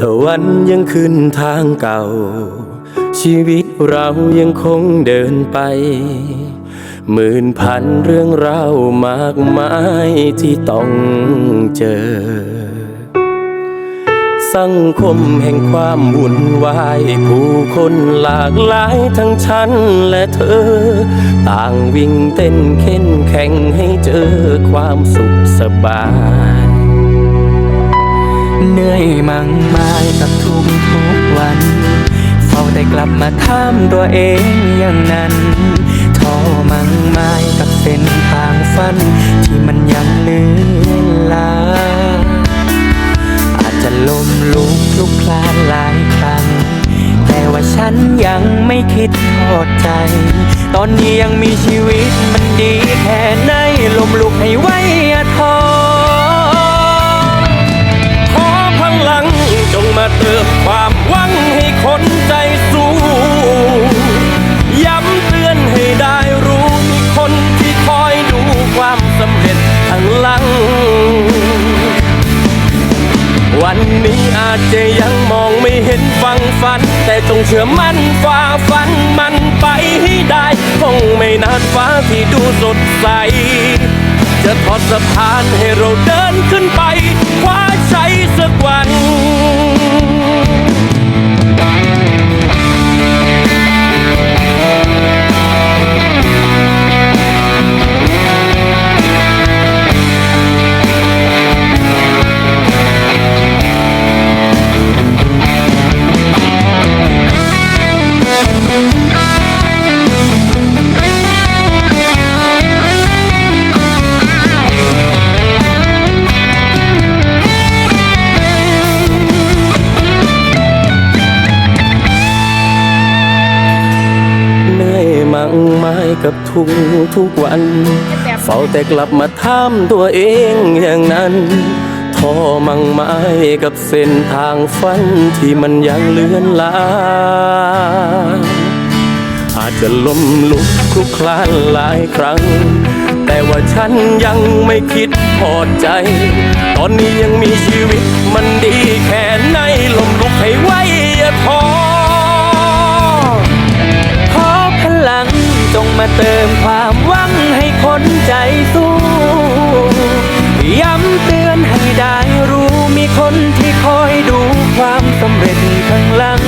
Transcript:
ตะวันยังขึ้นทางเก่า ชีวิตเรายังคงเดินไป หมื่นพันเรื่องราวมากมายที่ต้องเจอ สังคมแห่งความวุ่นวาย ผู้คนหลากหลายทั้งฉันและเธอ ต่างวิ่งเต้นเข็นแข่งให้เจอความสุขสบาย เหนื่อยมั่งมายกับทุกทุกวัน เฝ้าแต่กลับมาถามตัวเองอย่างนั้นท้อมั่งมายกับเส้นทางฝัน ที่มันยังเลือนลา อาจจะล้มลุกลุกคลานหลายครั้ง แต่ว่าฉันยังไม่คิดทอดใจ ตอนนี้ยังมีชีวิตมันดีแค่ไหนลมลุกให้ไว้อย่าท้อ นนี้อาจจะยังมองไม่เห็นฟังฝัน แต่จงเชื่อมั่นฝ่าฟันมันไปให้ได้คงไม่นานฟ้าที่ดูสดใส จะทอดสะพานให้เราเดินขึ้นไปคว้าชัยสักวัน งไม้กับทุกทุกวัน เฝ้าแต่กลับมาถามตัวเองอย่างนั้นท้อมั่งไม้กับเส้นทางฝันที่มันยังเลือนลางอาจจะล้มลุกคลุกคลานหลายครั้ง แต่ว่าฉันยังไม่คิดพอใจ ตอนนี้ยังมีชีวิตมันดีแค่ มาเติมความหวังให้คนใจสู้ย้ำเตือนให้ได้รู้มีคนที่คอยดูความสำเร็จข้างหลัง